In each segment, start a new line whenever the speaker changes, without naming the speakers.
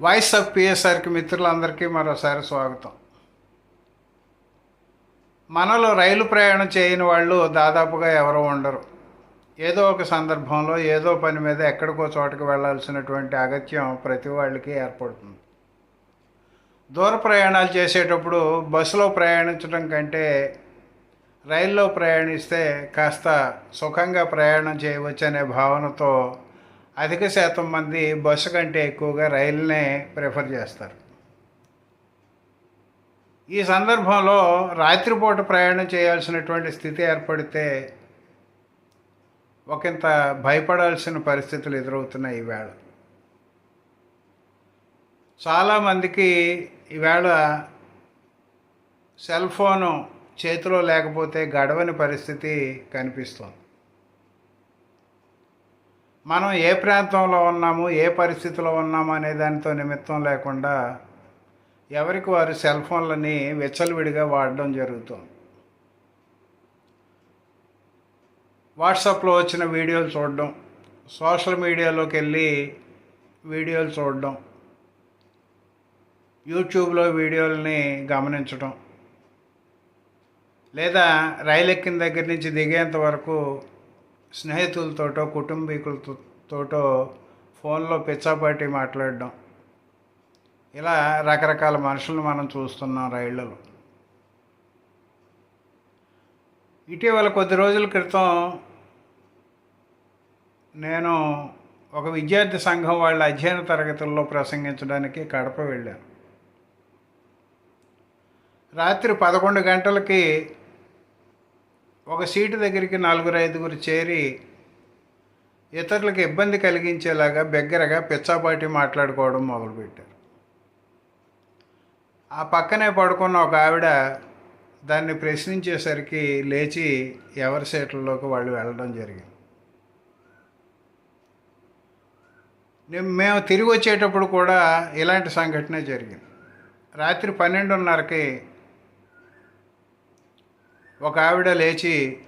Voice of పిఎస్ఆర్కి మిత్రులందరికీ మరోసారి స్వాగతం. మనలో రైలు ప్రయాణం చేయని వాళ్ళు దాదాపుగా ఎవరు ఉండరు. ఏదో ఒక సందర్భంలో ఏదో పని మీద ఎక్కడికో చోటకి వెళ్ళాల్సినటువంటి అగత్యం ప్రతి వాళ్ళకి ఏర్పడుతుంది. దూర ప్రయాణాలు చేసేటప్పుడు బస్సులో ప్రయాణించడం కంటే రైల్లో ప్రయాణిస్తే కాస్త సుఖంగా ప్రయాణం చేయవచ్చు అనే భావనతో అధిక శాతం మంది బస్సు కంటే ఎక్కువగా రైలునే ప్రిఫర్ చేస్తారు. ఈ సందర్భంలో రాత్రిపూట ప్రయాణం చేయాల్సినటువంటి స్థితి ఏర్పడితే ఒకంత భయపడాల్సిన పరిస్థితులు ఎదురవుతున్నాయి ఈవేళ. చాలామందికి ఈవేళ సెల్ ఫోను చేతిలో లేకపోతే గడవని పరిస్థితి కనిపిస్తుంది. మనం ఏ ప్రాంతంలో ఉన్నాము ఏ పరిస్థితిలో ఉన్నాము అనే దానితో నిమిత్తం లేకుండా ఎవరికి వారు సెల్ ఫోన్లని విచ్చలవిడిగా వాడడం జరుగుతుంది. వాట్సాప్లో వచ్చిన వీడియోలు చూడడం సోషల్ మీడియాలోకి వెళ్ళి వీడియోలు చూడడం యూట్యూబ్లో వీడియోలని గమనించడం లేదా రైలు ఎక్కిన దగ్గర నుంచి దిగేంత వరకు స్నేహితులతోటో కుటుంబీకులతోటో ఫోన్లో పిచ్చాపాటి మాట్లాడడం. ఇలా రకరకాల మనుషులను మనం చూస్తున్నాం రైళ్ళలో ఇటీవల కొద్ది రోజుల క్రితం నేను ఒక విద్యార్థి సంఘం వాళ్ళ అధ్యయన తరగతుల్లో ప్రసంగించడానికి కడప వెళ్ళాను. రాత్రి పదకొండు గంటలకి ఒక సీటు దగ్గరికి నలుగురు ఐదుగురు చేరి ఇతరులకు ఇబ్బంది కలిగించేలాగా బిగ్గరగా పిచ్చాపాటి మాట్లాడుకోవడం మొదలుపెట్టారు. ఆ పక్కనే పడుకున్న ఒక ఆవిడ దాన్ని ప్రశ్నించేసరికి లేచి ఎవరి సీట్లలోకి వాళ్ళు వెళ్ళడం జరిగింది. నేను- మేము తిరిగి వచ్చేటప్పుడు కూడా ఇలాంటి సంఘటనే జరిగింది. రాత్రి పన్నెండున్నరకి ఒక ఆవిడ లేచి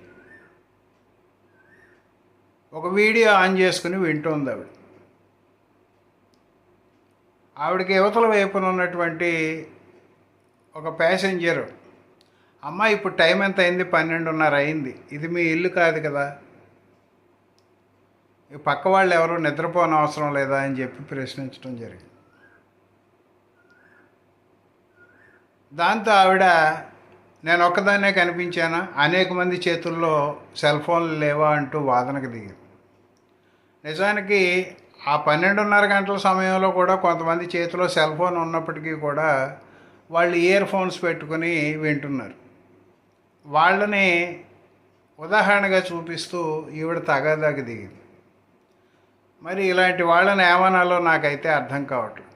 ఒక వీడియో ఆన్ చేసుకుని వింటుంది ఆవిడ. ఆవిడకి యువతల వైపున ఉన్నటువంటి ఒక ప్యాసెంజర్ అమ్మ ఇప్పుడు టైం ఎంత అయింది పన్నెండున్నర అయింది. ఇది మీ ఇల్లు కాదు కదా. పక్క వాళ్ళు ఎవరు నిద్రపోని అవసరం లేదా? అని చెప్పి ప్రశ్నించడం జరిగింది. దాంతో ఆవిడ నేను ఒక్కదాన్నే కనిపించానా? అనేక మంది చేతుల్లో సెల్ ఫోన్లు లేవా అంటూ వాదనకు దిగింది నిజానికి ఆ పన్నెండున్నర గంటల సమయంలో కూడా కొంతమంది చేతిలో సెల్ ఫోన్ ఉన్నప్పటికీ కూడా వాళ్ళు ఇయర్ ఫోన్స్ పెట్టుకుని వింటున్నారు. వాళ్ళని ఉదాహరణగా చూపిస్తూ ఈవిడ తగాదాకి దిగింది. మరి ఇలాంటి వాళ్ళని ఏమనాలో నాకైతే అర్థం కావట్లేదు.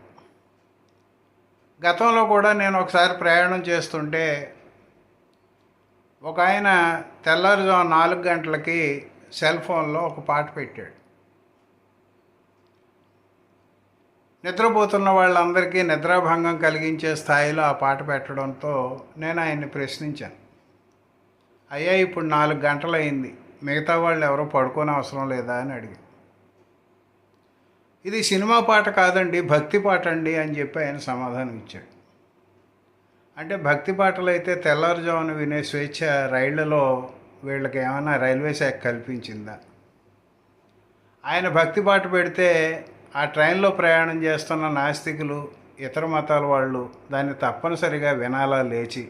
గతంలో కూడా నేను ఒకసారి ప్రయాణం చేస్తుంటే ఒక ఆయన తెల్లారుజాము నాలుగు గంటలకి సెల్ ఫోన్లో ఒక పాట పెట్టాడు. నిద్రపోతున్న వాళ్ళందరికీ నిద్రాభంగం కలిగించే స్థాయిలో ఆ పాట పెట్టడంతో నేను ఆయన్ని ప్రశ్నించాను. అయ్యా ఇప్పుడు నాలుగు గంటలైంది మిగతా వాళ్ళు ఎవరో పడుకోని అవసరం లేదా అని అడిగి ఇది సినిమా పాట కాదండి భక్తి పాట అండి అని చెప్పి ఆయన సమాధానం ఇచ్చాడు అంటే భక్తి పాటలు అయితే తెల్లవారుజామున వినే స్వేచ్ఛ రైళ్ళలో వీళ్ళకి ఏమైనా రైల్వే శాఖ కల్పించిందా? ఆయన భక్తి పాట పెడితే ఆ ట్రైన్లో ప్రయాణం చేస్తున్న నాస్తికులు ఇతర మతాల వాళ్ళు దాన్ని తప్పనిసరిగా వినాలా లేచి.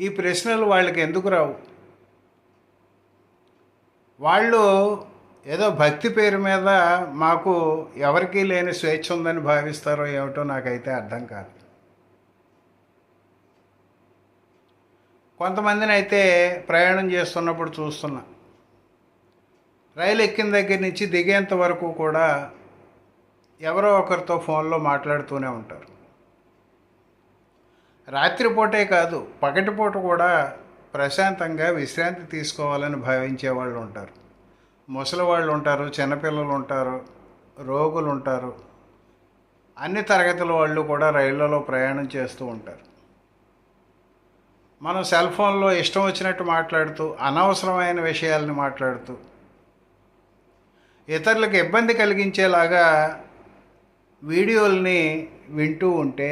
ఈ ప్రశ్నలు వాళ్ళకి ఎందుకు రావు? వాళ్ళు ఏదో భక్తి పేరు మీద మాకు ఎవరికీ లేని స్వేచ్ఛ ఉందని భావిస్తారో ఏమిటో నాకైతే అర్థం కాదు. కొంతమందిని అయితే ప్రయాణం చేస్తున్నప్పుడు చూస్తున్నా. రైలు ఎక్కిన దగ్గర నుంచి దిగేంత వరకు కూడా ఎవరో ఒకరితో ఫోన్లో మాట్లాడుతూనే ఉంటారు. రాత్రిపూటే కాదు పగటిపూట కూడా ప్రశాంతంగా విశ్రాంతి తీసుకోవాలని భావించే వాళ్ళు ఉంటారు. ముసలి వాళ్ళు ఉంటారు చిన్నపిల్లలు ఉంటారు రోగులు ఉంటారు. అన్ని తరగతుల వాళ్ళు కూడా రైళ్ళలో ప్రయాణం చేస్తూ ఉంటారు. మనం సెల్ ఫోన్లో ఇష్టం వచ్చినట్టు మాట్లాడుతూ అనవసరమైన విషయాలను మాట్లాడుతూ ఇతరులకు ఇబ్బంది కలిగించేలాగా వీడియోల్ని వింటూ ఉంటే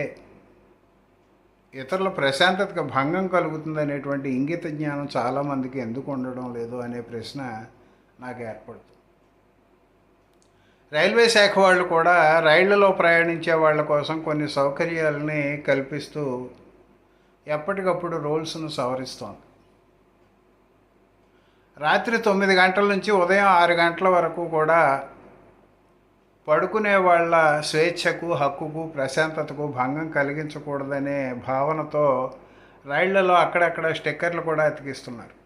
ఇతరుల ప్రశాంతతకు భంగం కలుగుతుందనేటువంటి ఇంగిత జ్ఞానం చాలామందికి ఎందుకు ఉండడం లేదు అనే ప్రశ్న నాకు ఏర్పడుతుంది. రైల్వే శాఖ వాళ్ళు కూడా రైళ్ళలో ప్రయాణించే వాళ్ళ కోసం కొన్ని సౌకర్యాలని కల్పిస్తూ ఎప్పటికప్పుడు రూల్స్ను సవరిస్తోంది. రాత్రి తొమ్మిది గంటల నుంచి ఉదయం ఆరు గంటల వరకు కూడా పడుకునే వాళ్ళ స్వేచ్ఛకు హక్కుకు ప్రశాంతతకు భంగం కలిగించకూడదనే భావనతో రైళ్ళలో అక్కడక్కడ స్టిక్కర్లు కూడా అతికిస్తున్నారు.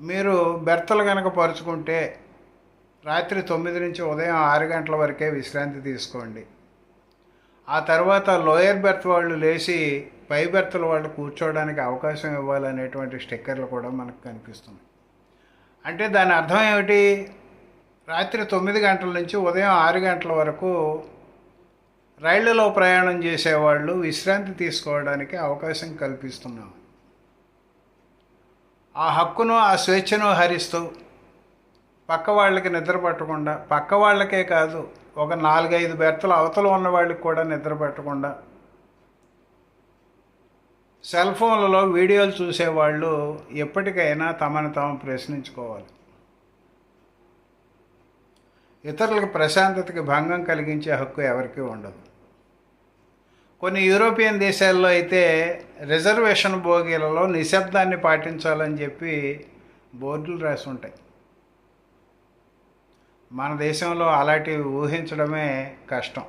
మీరు బెర్తలు కనుక పరుచుకుంటే రాత్రి తొమ్మిది నుంచి ఉదయం ఆరు గంటల వరకే విశ్రాంతి తీసుకోండి. ఆ తర్వాత లోయర్ బెర్త్ వాళ్ళు లేచి పై బెర్త్ల వాళ్ళు కూర్చోవడానికి అవకాశం ఇవ్వాలనేటువంటి స్టిక్కర్లు కూడా మనకు కనిపిస్తుంది. అంటే దాని అర్థం ఏమిటి? రాత్రి తొమ్మిది గంటల నుంచి ఉదయం ఆరు గంటల వరకు రైళ్ళలో ప్రయాణం చేసేవాళ్ళు విశ్రాంతి తీసుకోవడానికి అవకాశం కల్పిస్తున్నాం. ఆ హక్కును ఆ స్వేచ్ఛను హరిస్తూ పక్క వాళ్ళకి నిద్ర పట్టకుండా పక్క వాళ్ళకే కాదు ఒక నాలుగైదు బెర్తలు అవతల ఉన్న వాళ్ళకి కూడా నిద్ర పెట్టకుండా సెల్ ఫోన్లలో వీడియోలు చూసేవాళ్ళు ఎప్పటికైనా తమను తాము ప్రశ్నించుకోవాలి. ఇతరులకు ప్రశాంతతకి భంగం కలిగించే హక్కు ఎవరికీ ఉండదు. కొన్ని యూరోపియన్ దేశాల్లో అయితే రిజర్వేషన్ బోగీలలో నిశ్శబ్దాన్ని పాటించాలని చెప్పి బోర్డులు రాసి ఉంటాయి మన దేశంలో అలాంటివి ఊహించడమే కష్టం.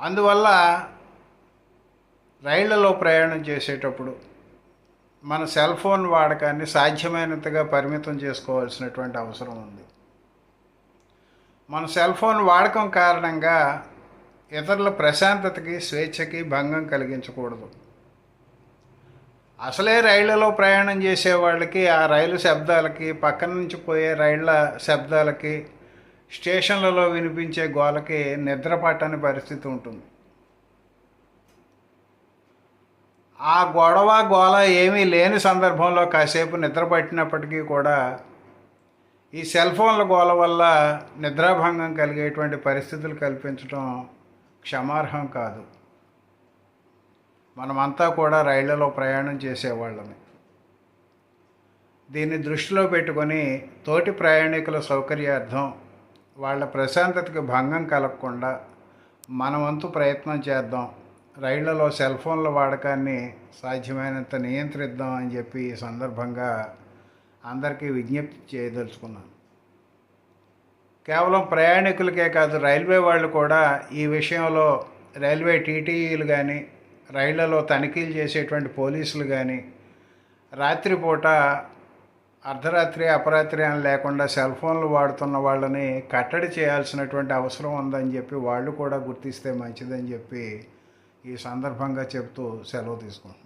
అందువల్ల రైళ్ళలో ప్రయాణం చేసేటప్పుడు మన సెల్ ఫోన్ వాడకాన్ని సాధ్యమైనంతగా పరిమితం చేసుకోవాల్సినటువంటి అవసరం ఉంది. మన సెల్ ఫోన్ వాడకం కారణంగా ఇతరుల ప్రశాంతతకి స్వేచ్ఛకి భంగం కలిగించకూడదు. అసలే రైళ్ళలో ప్రయాణం చేసే వాళ్ళకి ఆ రైలు శబ్దాలకి పక్కన నుంచి పోయే రైళ్ళ శబ్దాలకి స్టేషన్లలో వినిపించే గోలకి నిద్ర పట్టని పరిస్థితి ఉంటుంది. ఆ గొడవ గోల ఏమీ లేని సందర్భంలో కాసేపు నిద్ర పట్టినప్పటికీ కూడా ఈ సెల్ ఫోన్ల గోల వల్ల నిద్రాభంగం కలిగేటువంటి పరిస్థితులు కల్పించడం క్షమార్హం కాదు. మనమంతా కూడా రైళ్ళలో ప్రయాణం చేసేవాళ్ళమే. దీన్ని దృష్టిలో పెట్టుకొని తోటి ప్రయాణికుల సౌకర్యార్థం వాళ్ళ ప్రశాంతతకి భంగం కలగకుండా మన వంతు ప్రయత్నం చేద్దాం. రైళ్ళలో సెల్ ఫోన్ల వాడకాన్ని సాధ్యమైనంత నియంత్రిద్దాం అని చెప్పి ఈ సందర్భంగా అందరికీ విజ్ఞప్తి చేయదలుచుకున్నాను. కేవలం ప్రయాణికులకే కాదు రైల్వే వాళ్ళు కూడా ఈ విషయంలో రైల్వే టీటీఈలు కానీ రైళ్ళలో తనిఖీలు చేసేటువంటి పోలీసులు కానీ రాత్రిపూట అర్ధరాత్రి అపరాత్రి అని లేకుండా సెల్ ఫోన్లు వాడుతున్న వాళ్ళని కట్టడి చేయాల్సినటువంటి అవసరం ఉందని చెప్పి వాళ్ళు కూడా గుర్తిస్తే మంచిదని చెప్పి ఈ సందర్భంగా చెప్తూ సెలవు తీసుకుంటున్నాను